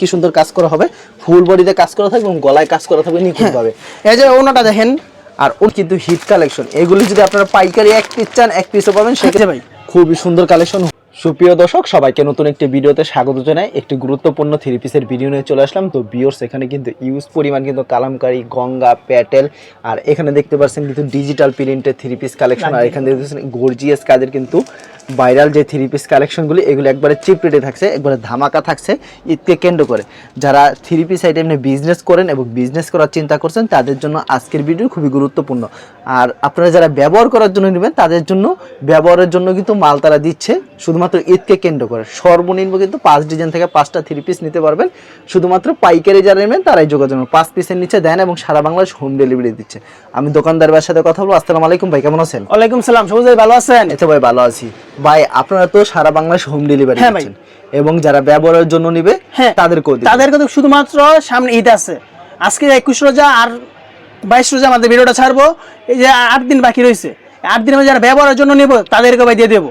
কি সুন্দর কাজ করা হবে? ফুল বডিতে কাজ করা থাকবে এবং গলায় কাজ করা থাকবে নিখুঁত ভাবে এই যে ওনাটা দেখেন। আর ওর কিন্তু হিট কালেকশন এগুলি যদি আপনারা পাইকারি এক পিস চান এক পিসও পাবেন সেক্ষেত্রে ভাই। খুবই সুন্দর কালেকশন সুপ্রিয় দর্শক সবাইকে নতুন একটি ভিডিওতে স্বাগত জানাই। একটি গুরুত্বপূর্ণ থ্রি পিসের ভিডিও নিয়ে চলে আসলাম। তো বিয়র্স এখানে কিন্তু ইউজ পরিমাণ কিন্তু কালামকারি গঙ্গা প্যাটেল আর এখানে দেখতে পাচ্ছেন কিন্তু ডিজিটাল প্রিন্টের থ্রি পিস কালেকশন আর এখানে দেখতে পাচ্ছেন গর্জিয়াস কাজের কিন্তু ভাইরাল যে থ্রি পিস কালেকশনগুলি এগুলো একবারে চিপ রেটে থাকছে একবারে ধামাকা থাকছে ঈদকে কেন্দ্র করে। যারা থ্রি পিস আইটেম নিয়ে বিজনেস করেন এবং বিজনেস করার চিন্তা করছেন তাদের জন্য আজকের ভিডিও খুবই গুরুত্বপূর্ণ। আর আপনারা যারা ব্যবহার করার জন্য নেবেন তাদের জন্য ব্যবহারের জন্য কিন্তু মাল তারা দিচ্ছে শুধুমাত্র ঈদকে কেন্দ্র করে। সর্বনিম্ন কিন্তু পাঁচ ডিজাইন থেকে পাঁচটা থ্রি পিস নিতে পারবেন। শুধুমাত্র পাইকারি যারা নেবেন তারাই যোগাযোগ। পাঁচ পিসের নিচে দেন এবং সারা বাংলাদেশ হোম ডেলিভারি দিচ্ছে। আমি দোকানদার সাথে কথা বলব। আসসালামু আলাইকুম ভাই কেমন আছেন? ওয়ালাইকুম সালাম সবুজ ভাই ভালো আছেন? এতে ভাই ভালো আছি। ভাই আপনারা তো সারা বাংলাদেশ হোম ডেলিভারি হ্যাঁ দিচ্ছেন এবং যারা ব্যবহারের জন্য নিবে হ্যাঁ তাদেরকেও দিবেন। তাদেরকে তো শুধুমাত্র সামনে ঈদ আছে। আজকে একুশ রোজা আর বাইশ রোজা আমাদের ভিডিওটা ছাড়বো। এই যে আট দিন বাকি রয়েছে। আট দিনের মধ্যে যারা ব্যবহারের জন্য নেব তাদেরকে ভাই দিয়ে দেবো।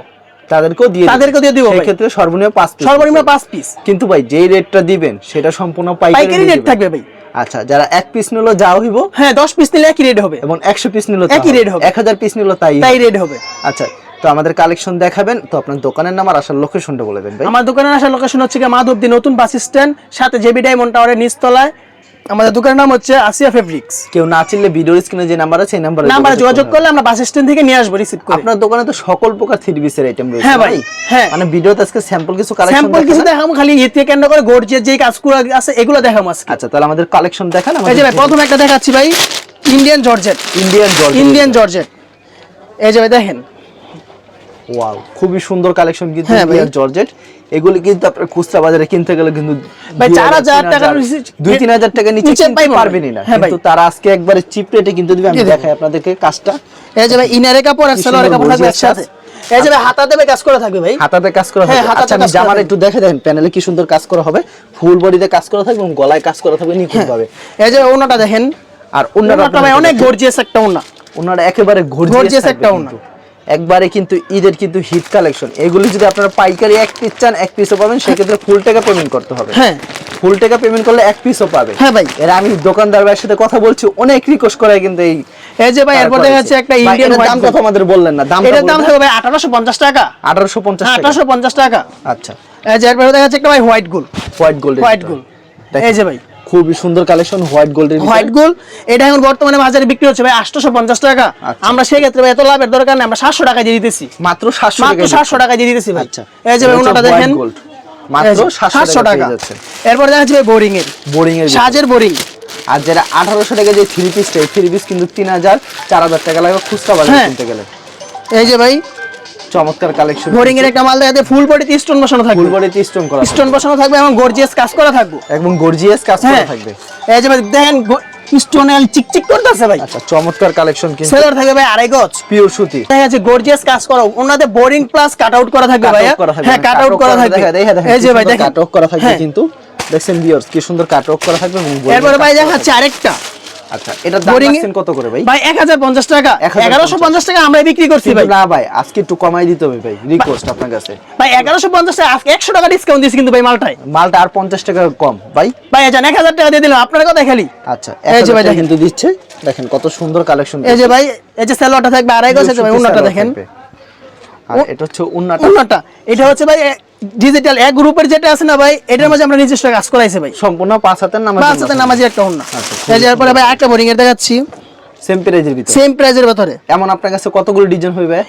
তাদেরকেও দিয়ে তাদেরকেও দিয়ে দিব ভাই। ক্ষেত্রে সর্বনিম্ন পাঁচ piece সর্বনিম্ন দিতে হবে। পাঁচ পিস কিন্তু ভাই যেই রেটটা দিবেন সেটা সম্পূর্ণ পাইকারি রেট থাকবে ভাই। আচ্ছা যারা এক পিস নিলো যাও হইব হ্যাঁ দশ পিস নিলে একই রেট হবে। এবং একশো পিস নিলো একই রেট হবে। এক হাজার পিস নিলো তাই তাই রেট হবে। আচ্ছা তো আমাদের কালেকশন দেখাবেন। তো আপনার দোকানের নাম আর আসার লোকেশনটা বলে দেন ভাই। আমার দোকানের আসার লোকেশন হচ্ছে কি মাধবদী নতুন বাস স্ট্যান্ড সাথে জেবি ডায়মন্ড টাওয়ারের নিচতলায়। আমাদের দোকানের নাম হচ্ছে আসিয়া ফেব্রিক্স কেউ না চিনলে ভিডিওর স্ক্রিনে যে নাম্বার আছে সেই নাম্বারে নাম্বারে যোগাযোগ করলে আমরা বাস স্ট্যান্ড থেকে নিয়ে আসব রিসিভ করে। আপনার দোকানে তো সকল প্রকার থ্রি পিসের আইটেম রয়েছে হ্যাঁ ভাই, হ্যাঁ। মানে ভিডিওতে আজকে স্যাম্পল কিছু কালেকশন স্যাম্পল কিছু দেখাবো খালি ঈদ থেকে কেন্দ্র করে গর্জের যে কাজগুলো আছে এগুলো দেখাবো আজকে। আচ্ছা তাহলে আমাদের কালেকশন দেখান এই যে ভাই প্রথম একটা দেখাচ্ছি ভাই ইন্ডিয়ান জর্জেট ইন্ডিয়ান জল ইন্ডিয়ান জর্জেট এই যে ভাই দেখেন ওয়াও খুবই সুন্দর কালেকশন কিন্তু হ্যাঁ জর্জেট এগুলি কিন্তু আপনার খুচরা বাজারে কিনতে গেলে কিন্তু ভাই, দুই চার হাজার তিন টাকার হাজার, নিচে- দুই তিন হাজার টাকা নিচে কিনতে না। পারবেনই না। হ্যাঁ কিন্তু তারা আজকে একবারে চিপ রেটে কিন্তু দিবে। আমি দেখাই আপনাদেরকে কাজটা। এই যে ভাই ইনারে কাপড় আর সালোয়ার কাপড় থাকবে একসাথে। এই যে ভাই হাতা দেবে কাজ করা থাকবে ভাই। হাতাতে কাজ করা হ্যাঁ, হবে আচ্ছা আমি জামার একটু দেখে দেখেন প্যানেলে কি সুন্দর কাজ করা হবে। ফুল বডিতে কাজ করা থাকবে এবং গলায় কাজ করা থাকবে নিখুঁত ভাবে। এই যে ওনাটা দেখেন। আর ওনাটা ভাই অনেক গর্জিয়াস একটা ওনা। ওনারা একেবারে গর্জিয়াস একটা ওড়না। একবারে কিন্তু ঈদের কিন্তু হিট কালেকশন এগুলি যদি আপনারা পাইকারি এক পিস চান এক পিসও পাবেন সেক্ষেত্রে ফুল টাকা পেমেন্ট করতে হবে। হ্যাঁ। ফুল টাকা পেমেন্ট করলে এক পিসও পাবে হ্যাঁ ভাই। এর আমি দোকানদার ভাইয়ের সাথে কথা বলছি অনেক রিকোয়েস্ট করে কিন্তু এই এই যে ভাই এরপর দেখা যাচ্ছে একটা ইন্ডিয়ান দাম কত আমাদের বললেন না দাম এটার দাম থাকবে ভাই আঠারোশো পঞ্চাশ টাকা। আঠারোশো পঞ্চাশ টাকা। আঠারোশো পঞ্চাশ টাকা। আচ্ছা। এই যে এরপরে দেখা যাচ্ছে একটা ভাই white gold white gold white gold এই যে ভাই। খুবই সুন্দর কালেকশন হোয়াইট গোল্ডের হোয়াইট গোল্ড এটা এখন বর্তমানে বাজারে বিক্রি হচ্ছে ভাই আটশোশো পঞ্চাশ টাকা। আচ্ছা। আমরা সেই ক্ষেত্রে এত লাভের দরকার নেই আমরা সাতশো টাকা দিয়ে দিতেছি। মাত্র সাতশো মাত্র সাতশো টাকা দিয়ে দিতেছি ভাই। আচ্ছা। এই যে ভাই ওনাটা দেখেন। মাত্র সাতশো টাকা। যাচ্ছে এরপর দেখা যাচ্ছে ভাই বোরিং এর। বোরিং এর সাজের বোরিং আর যেটা আঠারোশো টাকা যে থ্রি পিস থ্রি পিস কিন্তু তিন হাজার চার হাজার টাকা লাগবে খুচরা বাজারে হ্যাঁ। কিনতে গেলে। এই যে ভাই চমৎকার কালেকশন বোরিং এর একটা মাল দেখাতে ফুল বডিতে স্টোন বসানো থাকবে। ফুল বডিতে স্টোন করা স্টোন বসানো থাকবে এবং গর্জিয়াস কাজ করা থাকবে। একদম গর্জিয়াস কাজ করা হ্যাঁ। থাকবে। এই যে দেখেন স্টোন চিকচিক করতেছে ভাই। আচ্ছা চমৎকার কালেকশন কিন্তু। সেলর থাকবে ভাই আড়াই গজ। পিওর সুতি। দেখা যাচ্ছে গর্জিয়াস কাজ করা। ওনাদের বোরিং প্লাস কাট আউট করা থাকবে ভাইয়া। হ্যাঁ কাট আউট করা থাকবে। এই যে ভাই দেখেন। কাট অফ করা থাকবে হ্যাঁ। কিন্তু। দেখছেন ভিউয়ার্স কি সুন্দর কাট অফ করা থাকবে এবং এরপরে ভাই করা দেখাচ্ছে আরেকটা। আচ্ছা এটার দাম রাখছেন কত করে ভাই? ভাই এক হাজার পঞ্চাশ টাকা। 1050 টাকা আমরা বিক্রি করছি ভাই। না ভাই আজকে একটু কমাই দিতে হবে ভাই রিকোয়েস্ট আপনার কাছে। ভাই এগারোশো পঞ্চাশ টাকা আজকে একশো টাকা ডিসকাউন্ট দিয়েছি কিন্তু ভাই মালটাই মালটা আর পঞ্চাশ টাকা কম। ভাই? ভাই জান এক হাজার টাকা দিয়ে দিলাম আপনার কথা খালি। আচ্ছা এই যে ভাই। কিন্তু দিচ্ছে। দেখেন কত সুন্দর কালেকশন এই যে ভাই এই যে সেলোয়ারটা থাকবে আড়াই গজ আছে ভাই উন্নটা দেখেন। আর এটা হচ্ছে উন্নাটা। উন্নটা। এটা হচ্ছে ভাই ডিজিটাল এক গ্রুপের যেটা আছে না ভাই এটার মধ্যে আমরা নিজস্ব কাজ করাইছি ভাই। সম্পূর্ণ পাঁচ হাতের নামাজ পাঁচ হাতে নামাজি একটা এই যে এরপরে ভাই একটা বোরিং এর দেখাচ্ছি। সেম প্রাইজের ভিতরে। সেম প্রাইজের ভেতরে। এমন আপনার কাছে কতগুলো ডিজাইন হইবে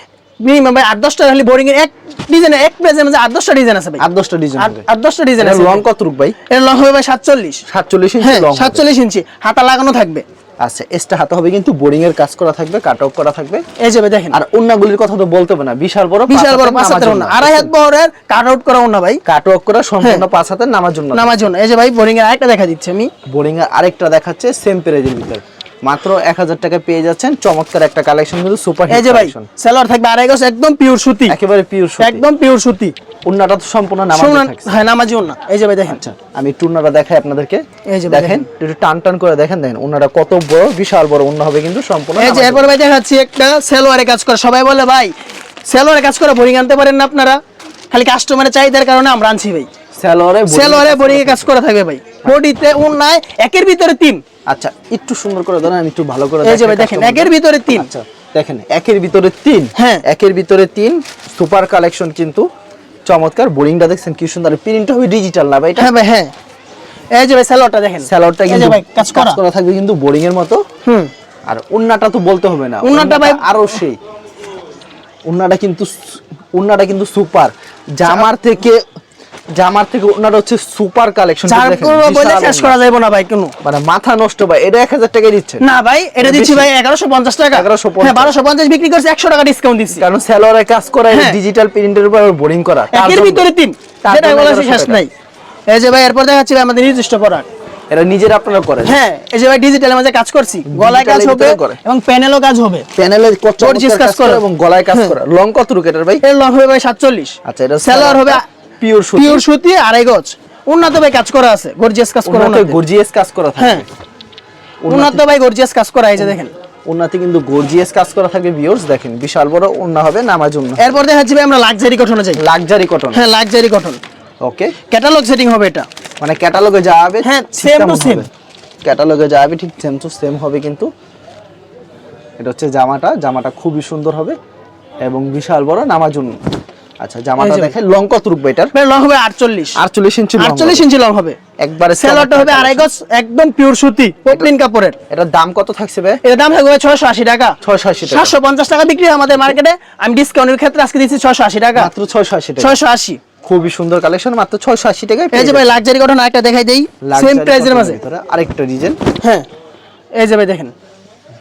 মিনিমাম ভাই আট দশটা খালি বোরিং এর এক ডিজাইন এক প্রাইজের মধ্যে আট দশটা ডিজাইন আছে ভাই। আট দশটা ডিজাইন আট দশটা ডিজাইন আছে লং কত রূপ ভাই? এর লং হবে ভাই সাতচল্লিশ। সাতচল্লিশ ইঞ্চি হ্যাঁ লং সাতচল্লিশ ইঞ্চি হাতা লাগানো থাকবে। আচ্ছা এক্সট্রা হাতে হবে কিন্তু বোরিং এর কাজ করা থাকবে কাট অফ করা থাকবে। এই যে দেখেন। আর অন্যগুলির কথা তো বলতে হবে না বিশাল বড় বিশাল বড় পাঁচ হাতের উন্না আড়াই হাত বহরের কাট আউট করা উন্না ভাই। কাট অফ করা সম্পূর্ণ পাঁচ হাতের নামার জন্য নামার জন্য এই যে ভাই বোরিং এর আরেকটা দেখা দিচ্ছি আমি। বোরিং এর আরেকটা দেখাচ্ছে সেম প্রাইজের ভিতরে। মাত্র এক হাজার টাকা পেয়ে যাচ্ছেন চমৎকার একটা কালেকশন কিন্তু সুপার এই যে ভাই সেলর থাকবে আড়াই গজ একদম পিওর সুতি। একেবারে পিওর সুতি। একদম পিওর সুতি। উন্নাটা তো সম্পূর্ণ নামাজ হ্যাঁ নামাজি উন্না। এই যে ভাই দেখেন। আচ্ছা আমি টুর্নাটা দেখাই আপনাদেরকে। এই যে দেখেন একটু টান টান করে দেখেন দেখেন উন্নাটা কত বড় বিশাল বড় উন্না হবে কিন্তু সম্পূর্ণ এই যে এরপর ভাই দেখাচ্ছি একটা সেলোয়ারে কাজ করে। সবাই বলে ভাই সেলোয়ারে কাজ করে বোরিং আনতে পারেন না আপনারা? খালি কাস্টমারের চাহিদার কারণে আমরা আনছি ভাই। স্যালোয়ারে সেলোয়ারে বোরিং কাজ করা থাকবে ভাই। বডিতে উন্নায় একের ভিতরে তিন। আচ্ছা একটু সুন্দর করে ধরেন আমি একটু ভালো করে এই যে ভাই দেখেন একের ভিতরে তিন। আচ্ছা দেখেন একের ভিতরে তিন। হ্যাঁ। একের ভিতরে তিন সুপার কালেকশন কিন্তু চমৎকার বোরিংটা দেখছেন কি সুন্দর। প্রিন্ট হবে ডিজিটাল না ভাই এটা হ্যাঁ ভাই হ্যাঁ। এই যে ভাই সেলোয়ারটা দেখেন। স্যালোয়ারটা কিন্তু ভাই কাজ করা। করা থাকবে কিন্তু বোরিং এর মতো। হুম। আর উন্নাটা তো বলতে হবে না উন্নাটা ভাই- আরও সেই। উন্নাটা কিন্তু উন্নাটা কিন্তু সুপার জামার থেকে জামার থেকে উন্নাটা হচ্ছে সুপার কালেকশন বলে শেষ করা যাবে না ভাই কোনো। মানে মাথা নষ্ট ভাই এটা এক হাজার টাকায় দিচ্ছে। না ভাই এটা দিচ্ছি ভাই এগারোশো পঞ্চাশ টাকা। 1150 হ্যাঁ বিক্রি করছে একশো টাকা ডিসকাউন্ট দিচ্ছি। কারণ কাজ করা হ্যাঁ। ডিজিটাল প্রিন্টের উপর বোরিং করা। জন্য। ভিতরে তিন। যেটা জন্য বলেছি 1100 শেষ নাই। এই যে ভাই এরপর দেখাচ্ছি আমাদের নির্দিষ্ট প্রোডাক্ট এটা নিজের আপনারা করেন। হ্যাঁ এই যে ভাই ডিজিটালের মাঝে কাজ করছি। গলায় কাজ হবে। এবং প্যানেলও কাজ হবে। প্যানেলে Gorgeous কাজ করা। এবং গলায় কাজ হ্যাঁ। করা। লং কত রুকেটার ভাই? এর লং হবে ভাই সাতচল্লিশ। আচ্ছা এটা সেলোয়ার হবে পিওর সুতি। পিওর সুতি আড়াই গজ। উন্নত ভাই কাজ করা আছে গর্জিয়াস কাজ করা। গর্জিয়াস কাজ করা হ্যাঁ। উন্নত। ভাই গর্জিয়াস কাজ করা এই যে দেখেন। উন্নতে কিন্তু গর্জিয়াস কাজ করা থাকে ভিউয়ার্স দেখেন। বিশাল বড় হবে নামার জন্য এরপর ভাই আমরা লাক্সারি কটনে যাই। লাক্সারি কটন হ্যাঁ luxury cotton okay catalogue setting হবে এটা। মানে ক্যাটালগে যা হবে হ্যাঁ, তেমন same। হবে। ক্যাটালগে যা হবে ঠিক সেম টু সেম হবে কিন্তু। এটা হচ্ছে জামাটা জামাটা খুবই সুন্দর হবে। এবং বিশাল বড় নামার জন্য আচ্ছা জামাটা এই দেখে লং কত রূপ এটার? ভাই লং হবে আটচল্লিশ। আটচল্লিশ ইঞ্চি long আটচল্লিশ হবে। ইঞ্চি লং হবে। একবারে সেলোয়ারটা হবে আড়াই গজ একদম পিওর সুতি পপলিন কাপড়ের। এটার দাম কত থাকছে ভাই এর দাম থাকবে ছয়শো আশি টাকা। ছয়শো আশি টাকা। সাতশো পঞ্চাশ টাকা বিক্রি হয় আমাদের মার্কেটে আমি ডিসকাউন্টের ক্ষেত্রে আজকে দিচ্ছি ছয়শো আশি টাকা। মাত্র ছয়শো আশি টাকা। ছয়শো আশি। খুবই সুন্দর কালেকশন মাত্র ছয়শো আশি টাকায় এই যে ভাই লাক্সারি কটন আরেকটা দেখাই দেই। সেম প্রাইসের মাঝে। আরেকটা ডিজাইন হ্যাঁ। এই যে ভাই দেখেন।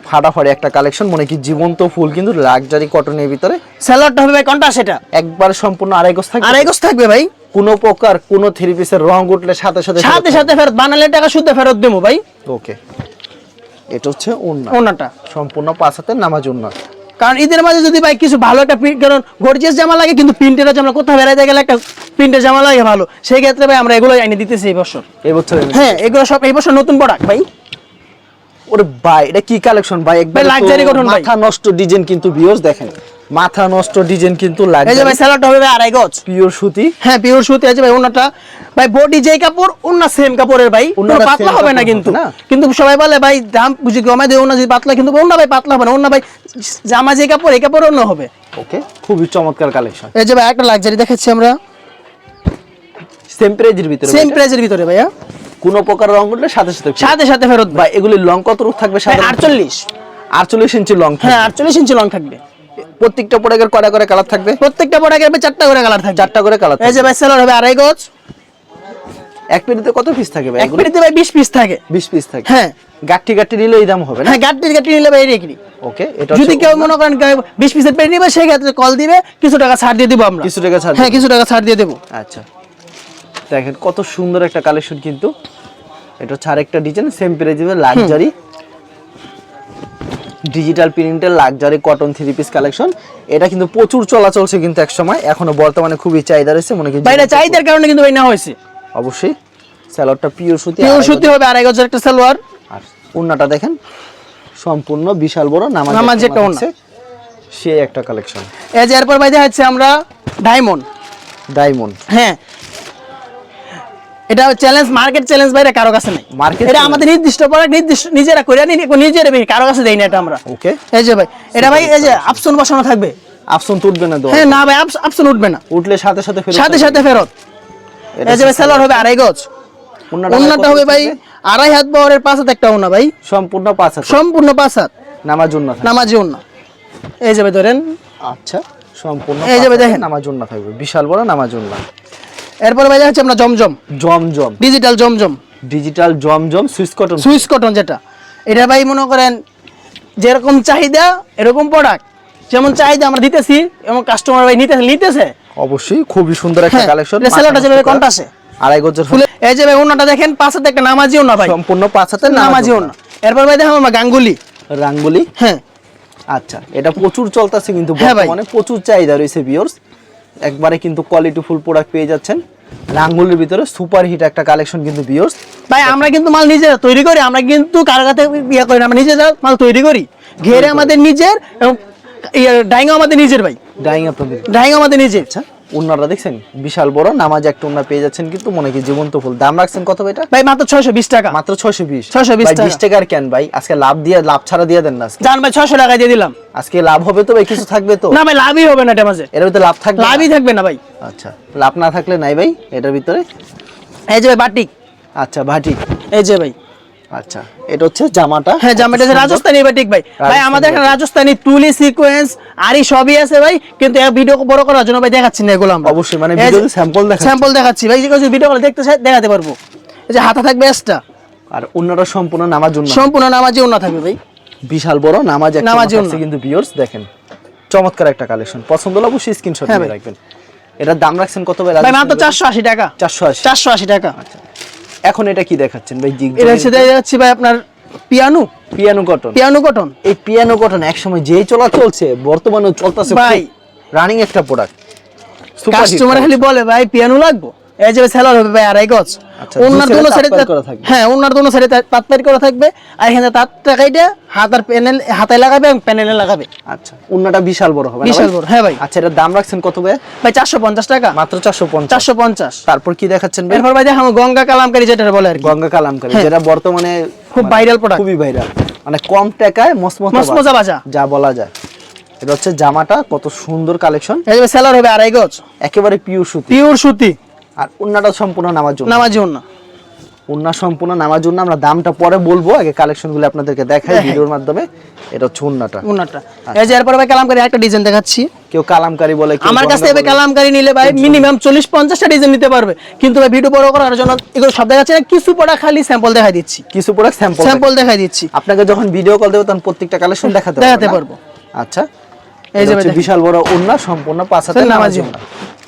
ফাটাফাড়ি একটা কালেকশন মনে কি জীবন্ত ফুল কিন্তু লাক্সারি কটনের ভিতরে। স্যালোয়ারটা হবে ভাই কোনটা সেটা? একবার সম্পূর্ণ আড়াই গজ থাকবে। আড়াই গজ থাকবে ভাই। কোনো প্রকার কোন থ্রি পিসের রং উঠলে সাথে সাথে সাথে সাথে ফেরত বানালে টাকা শুদ্ধ ফেরত দেবো ভাই। ওকে এটা হচ্ছে ওন্না ওনাটা সম্পূর্ণ পাঁচ হাতের নামাজ ওন্না কারণ ঈদের মাঝে যদি ভাই কিছু ভালো একটা প্রিন্ট কারণ গর্জিয়াস জামা লাগে কিন্তু প্রিন্টের জামা কোথাও বেড়াইতে গেলে একটা প্রিন্টের জামা লাগে ভালো। সেই ক্ষেত্রে ভাই আমরা এগুলো এনে দিতেছি এই বছর। এই বছর হ্যাঁ এগুলো সব এই বছর নতুন প্রোডাক্ট ভাই। ওরে ভাই এটা কি কালেকশন ভাই? একবার luxury cotton ভাই। মাথা নষ্ট ডিজাইন কিন্তু ভিউয়ার্স দেখেন। মাথা নষ্ট ডিজাইন কিন্তু এই যে ভাই স্যালোয়ারটা হবে আড়াই গজ। পিওর সুতি। হ্যাঁ পিওর সুতি আছে ভাই ওনাটা। ভাই বডি যেই কাপড় ওনা সেম কাপড়ের ভাই। ওনাটা পাতলা হবে না কিন্তু? কিন্তু সবাই বলে ভাই দাম বুঝি কমাই দেয় ওনা যদি পাতলা কিন্তু ওনা ভাই পাতলা হবে না। ওনা ভাই জামা যে কাপড় এই কাপড় অন্য হবে। ওকে খুবই চমৎকার কালেকশন এই যে ভাই একটা লাক্সারি দেখাচ্ছি আমরা। সেম প্রাইজের ভিতরে সেম ভাই। প্রাইসের ভিতরে ভাইয়া? কোনো প্রকার রং উঠলে সাথে সাথে সাথে সাথে ফেরত ভাই এগুলি লং কত রূপ থাকবে আটচল্লিশ। আটচল্লিশ ইঞ্চি লং হ্যাঁ আটচল্লিশ ইঞ্চি লং থাকবে। প্রত্যেকটা প্রোডাক্টের কয়টা করে কালার থাকবে? প্রত্যেকটা প্রোডাক্টের চারটা করে কালার থাকবে। চারটা করে কালার এই যে ভাই সেলার হবে আড়াই গজ। এক পেটিতে কত পিস থাকে ভাই এক পেটিতে ভাই বিশ পিস থাকে। বিশ পিস থাকে। হ্যাঁ। গাঠি গাঠি নিলে এই দাম হবে না? হ্যাঁ গাড়ি গাড়ি নিলে ভাই রেখি ওকে এটা যদি কেউ মনে করেন কেউ বিশ পিসের পেটি নিবে সেই ক্ষেত্রে কল দিবে কিছু টাকা ছাড় দিয়ে দিব আমরা। কিছু টাকা ছাড় হ্যাঁ কিছু টাকা ছাড় দিয়ে দেবো। আচ্ছা। দেখেন কত সুন্দর একটা কালেকশন কিন্তু। এটা হচ্ছে আরেকটা ডিজাইন সেম পেরে যাবে লাক্সারি ডিজিটাল প্রিন্টের luxury cotton three piece collection এটা কিন্তু প্রচুর চলা চলছে কিন্তু এক সময় এখনও বর্তমানে খুবই চাহিদা রয়েছে মনে কি ভাই চাহিদার কারণে কিন্তু ভাই না হয়েছে। অবশ্যই। স্যালোয়ারটা পিওর সুতি পিওর সুতি হবে আড়াই গজের একটা সালোয়ার। আর উন্নাটা দেখেন সম্পূর্ণ বিশাল বড় নামাজ নামাজি একটা ওড়না। সে একটা কালেকশন এজ এরপর ভাই দেখাচ্ছে আমরা ডায়মন্ড ডায়মন্ড হ্যাঁ এটা চ্যালেঞ্জ মার্কেট চ্যালেঞ্জ বাইরে কারও কাছে নেই। Market এটা আমাদের নির্দিষ্ট প্রোডাক্ট নির্দিষ্ট নিজেরা করে নি নিজেরা বেশি কারও কাছে দেই না এটা আমরা। ওকে এই যে ভাই এটা ভাই এই যে বসানো থাকবে। তুলবে না হ্যাঁ না ভাই উঠবে না। উঠলে সাথে সাথে ফেরত সাথে সাথে ফেরত। এই যে ভাই সেলার হবে আড়াই গজ। ওন্নাটা হবে ভাই আড়াই হাত বহরের পাঁচ হাত একটা ওনা ভাই। সম্পূর্ণ পাঁচ হাজার সম্পূর্ণ পাঁচ হাত। নামাজ থাকবে। নামাজি ওনা। এই যে ভাই ধরেন। আচ্ছা সম্পূর্ণ এই যে পাঁচ দেখেন। নামাজ জন্য থাকবে। বিশাল বড় নামাজ জন্য এরপর ভাই দেখাচ্ছি আমরা জমজম। জমজম। ডিজিটাল জমজম। ডিজিটাল জমজম সুইস কটন সুইস কটন যেটা। এটা ভাই মনে করেন যেরকম চাহিদা এরকম প্রোডাক্ট যেমন চাহিদা আমরা দিতেছি এবং কাস্টমার ভাই নিতেছে নিতেছে। অবশ্যই খুবই সুন্দর একটা হ্যাঁ, কালেকশন এটা সেলারটা যেভাবে কন্টাসে আড়াই গজের ফুলে এই যে ভাই ওনাটা দেখেন পাঁচ হাতে একটা নামাজি ওনা ভাই। সম্পূর্ণ পাঁচ হাতের নামাজি ওনা এরপর ভাই দেখো আমরা গাঙ্গুলি। রাঙ্গুলি হ্যাঁ। আচ্ছা এটা প্রচুর চলতেছে কিন্তু হ্যাঁ। বর্তমানে প্রচুর চাহিদা রয়েছে ভিউয়ার্স একবারে কিন্তু কোয়ালিটি ফুল প্রোডাক্ট পেয়ে যাচ্ছেন। রাঙ্গুলির ভিতরে সুপার হিট একটা কালেকশন কিন্তু বিয়োস ভাই আমরা কিন্তু মাল নিজেরা তৈরি করি আমরা কিন্তু কারও কাছে ইয়ে করি না আমরা নিজেরা মাল তৈরি করি। ঘেরে আমাদের নিজের এবং ডাইং আমাদের নিজের ভাই। ডাইং আপনাদের। ডাইং আমাদের নিজের। আচ্ছা। উন্নাটা দেখছেন? বিশাল বড় নামাজ একটা উন্না পেয়ে যাচ্ছেন কিন্তু মনে কি জীবন্ত ফুল দাম রাখছেন কত ভাই এটা? ভাই মাত্র ছয়শো বিশ টাকা। মাত্র ছয়শো বিশ। 620 ভাই টাকা। বিশ টাকার কেন ভাই? আজকে লাভ দিয়ে লাভ ছাড়া দিয়ে দেন না আজকে। জান ভাই ছয়শো টাকা দিয়ে দিলাম। আজকে লাভ হবে তো ভাই কিছু থাকবে তো? না ভাই লাভই হবে না এটা মাঝে। এর ভিতরে লাভ থাকবে লাভই থাকবে না ভাই। আচ্ছা লাভ না থাকলে নাই ভাই এটার ভিতরে? এই যে ভাই বাটিক। আচ্ছা ভাটি এই যে ভাই। আচ্ছা এটা হচ্ছে জামাটা। হ্যাঁ জামাটা যে রাজস্থানি বাটিক ভাই। ভাই আমাদের এখানে রাজস্থানি তুলি সিকোয়েন্স আরই সবই আছে ভাই কিন্তু ভিডিও বড় করার জন্য ভাই দেখাচ্ছি না এগুলো আমরা। অবশ্যই, মানে ভিডিওতে sample দেখাচ্ছি। স্যাম্পল দেখাচ্ছি। ভাই যে ভিডিও করে দেখতে চাই দেখাতে পারব। এই যে হাতা থাকবে এক্সট্রা আর অন্যটা সম্পূর্ণ নামার জন্য সম্পূর্ণ নামাজি অন্য থাকবে ভাই। বিশাল বড় নামাজ একটা নামাজি কিন্তু ভিউয়ার্স দেখেন। চমৎকার একটা কালেকশন পছন্দ হলে অবশ্যই স্ক্রিনশট হ্যাঁ নিয়ে রাখবেন। এটার দাম রাখছেন কত ভাই? ভাই মাত্র চারশো আশি টাকা। চারশো আশি। চারশো আশি টাকা। এখন এটা কি দেখাচ্ছেন? ভাই জিগ এটা হচ্ছে দেখা যাচ্ছে ভাই আপনার piano. Piano cotton. Piano cotton. এই পিয়ানো কটন একসময় যেই চলা চলছে বর্তমানে চলতেছে ভাই। রানিং একটা প্রোডাক্ট কাস্টমার খালি বলে ভাই পিয়ানো লাগবো? এই যে সেলার হবে ভাই আড়াই গজ আচ্ছা, ওনার দোনো সাইডে। হ্যাঁ ওনার দোনো সাইডে তাঁতপারি করা থাকবে। আর এখানে হাতার প্যানেল হাতায় লাগাবে এবং প্যানেলে লাগাবে। আচ্ছা উন্নাটা বিশাল বড় হবে বিশাল বড় হ্যাঁ ভাই। আচ্ছা এটার দাম রাখছেন কত ভাই ভাই চারশো পঞ্চাশ টাকা। মাত্র চারশো পঞ্চাশ। চারশো পঞ্চাশ। তারপর কি দেখাচ্ছেন ভাই? এরপর ভাই দেখাবো গঙ্গা কালামকারী যেটা বলে আর গঙ্গা কালামকারী হ্যাঁ। যেটা বর্তমানে খুব মানে viral product। খুবই ভাইরাল মানে কম টাকায় মসমসা বাজা। যা বলা যায়। এটা হচ্ছে জামাটা কত সুন্দর কালেকশন এই যে সেলার হবে আড়াই গজ। একেবারে পিওর সুতি। পিওর সুতি। আর সম্পূর্ণ নামার জন্য অন্য উন্না। সম্পূর্ণ নামার জন্য আমরা দামটা পরে বলব আগে কালেকশনগুলো আপনাদেরকে দেখাই। ভিডিওর মাধ্যমে এটা হচ্ছে উন্নাটা। এই যে এরপর ভাই কালামকারী একটা ডিজাইন দেখাচ্ছি। কেউ কালামকারী বলে আমার কাছ ভাই নিলে ভাই মিনিমাম চল্লিশ পঞ্চাশটা ডিজাইন নিতে পারবে। কিন্তু ভাই ভিডিও বড় করার জন্য এগুলো সব দেখাচ্ছে না কিছু পড়া খালি স্যাম্পল দেখাই দিচ্ছি। কিছু প্রোডাক্ট স্যাম্পল স্যাম্পল দেখাই দিচ্ছি। আপনাকে যখন ভিডিও কল দেবো তখন প্রত্যেকটা কালেকশন দেখাতে দেখাতে পারব। আচ্ছা। এই যে। বিশাল বড় সম্পূর্ণ পাঁচ হাতের নামাজি।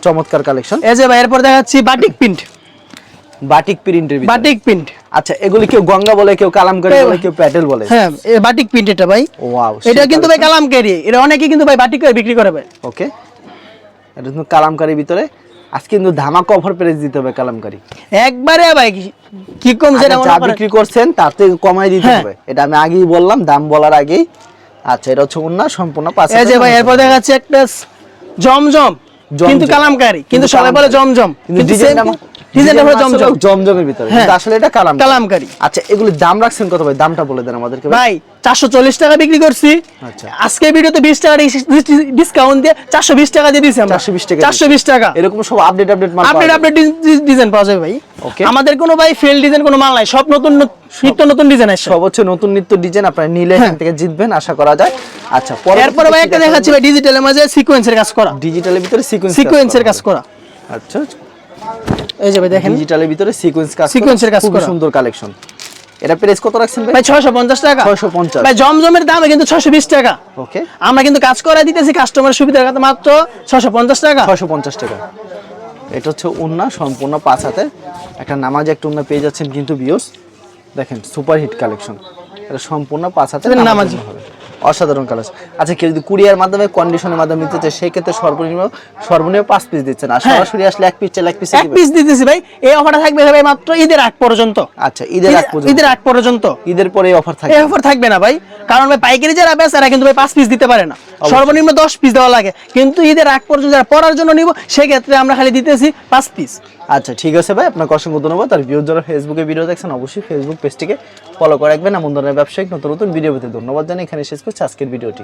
চমৎকার কালেকশন এই যে ভাই এরপর দেখাচ্ছি বাটিক প্রিন্ট বাটিক প্রিন্টের বাটিক প্রিন্ট আচ্ছা এগুলি কেউ গঙ্গা বলে কেউ কালামকারী বলে কেউ প্যাটেল বলে। হ্যাঁ বাটিক প্রিন্ট এটা ভাই। ওয়াও এটা কিন্তু ভাই কালামকারী। এটা অনেকে কিন্তু ভাই বাটিক বিক্রি করে ভাই। ওকে এটা কিন্তু কালামকারীর ভিতরে। আজকে কিন্তু ধামাকা অফার প্রাইস দিতে হবে কালামকারী। একবারে ভাই কি- কম সেটা বিক্রি করছেন তার থেকে কমাই দিতে হ্যাঁ। হবে। এটা আমি আগেই বললাম দাম বলার আগেই। আচ্ছা এটা হচ্ছে উন্না সম্পূর্ণ পাঁচ এই যে ভাই এরপর দেখা যাচ্ছে একটা জমজম। কিন্তু কালামকারী কিন্তু সবাই বলে জমজম। কিন্তু কিন্তু ডিজাইনটা ডিজাইনটা হলো জমজম। জমজমের ভিতরে। হ্যাঁ। কিন্তু আসলে এটা কালাম কালামকারী। আচ্ছা এগুলির দাম রাখছেন কত ভাই? দামটা বলে দেন আমাদেরকে ভাই। ভাই চারশো চল্লিশ টাকা বিক্রি করছি। আচ্ছা। আজকে ভিডিওতে বিশ টাকা ডিসকাউন্ট দিয়ে চারশো বিশ টাকা দিয়ে দিচ্ছি আমরা। 420 টাকা চারশো বিশ টাকা। এরকম সব আপডেট আপডেট মাল আপডেট আপডেট ডিজাইন পাওয়া যাবে ভাই। Okay. আমাদের কোনো ভাই ফেল ডিজাইন কোনো মাল নাই। সব নতুন নিত্য নতুন ডিজাইন আসছে। সব হচ্ছে নতুন নিত্য ডিজাইন আপনারা নিলে এখান থেকে জিতবেন আশা করা যায়। আচ্ছা এরপরে ভাই একটা দেখাচ্ছি ভাই ডিজিটালের মাঝে সিকোয়েন্সের কাজ করা। ডিজিটালের ভিতরে সিকোয়েন্স সিকোয়েন্সের কাজ করা। আচ্ছা এই যে ভাই দেখেন। ডিজিটালের ভিতরে সিকোয়েন্স কাজ এর কাজ খুব সুন্দর কালেকশন এটা প্রাইস কত রাখছেন ভাই? ভাই ছয়শো পঞ্চাশ টাকা। 650 ভাই জমজমের দামে কিন্তু ছয়শো বিশ টাকা। ওকে আমরা কিন্তু কাজ করে দিতেছি কাস্টমারের সুবিধার কথা মাত্র ছশো পঞ্চাশ টাকা। ছয়শো পঞ্চাশ টাকা। এটা হচ্ছে উন্না সম্পূর্ণ পাঁচ হাতে। একটা নামাজ একটা উন্না পেয়ে যাচ্ছেন কিন্তু বিয়স দেখেন সুপার হিট কালেকশন এটা সম্পূর্ণ পাঁচ হাতে নামাজি। হবে। অসাধারণ কালার আচ্ছা কেউ যদি কুরিয়ার মাধ্যমে কন্ডিশনের মাধ্যমে নিতে চায় সেই ক্ষেত্রে সর্বনিম্ন সর্বনিম্ন পাঁচ পিস দিচ্ছেন আর। সরাসরি আসলে এক পিস চাইলে এক পিস এক পিস দিতেছি ভাই। এই অফারটা থাকবে ভাই মাত্র ঈদের আগ পর্যন্ত। আচ্ছা ঈদের আগ পর্যন্ত। ঈদের আগ পর্যন্ত। ঈদের পরে এই অফার থাকে এই অফার থাকবে না ভাই। কারণ ভাই পাইকারি যারা বেচে এরা কিন্তু ভাই পাঁচ পিস দিতে পারে না। সর্বনিম্ন দশ পিস দেওয়া লাগে। কিন্তু ঈদের আগ পর্যন্ত যারা পড়ার জন্য নিব সেক্ষেত্রে আমরা খালি দিতেছি পাঁচ পিস আচ্ছা ঠিক আছে ভাই, আপনাকে অসংখ্য ধন্যবাদ। আর ভিউ যারা ফেসবুকে ভিডিও দেখছেন, অবশ্যই ফেসবুক পেজটিকে ফলো করে রাখবেন। এমন ধরনের ব্যবসায়িক নতুন নতুন ভিডিও পেতে ধন্যবাদ জানাই এখানে শেষ করছি আজকের ভিডিওটি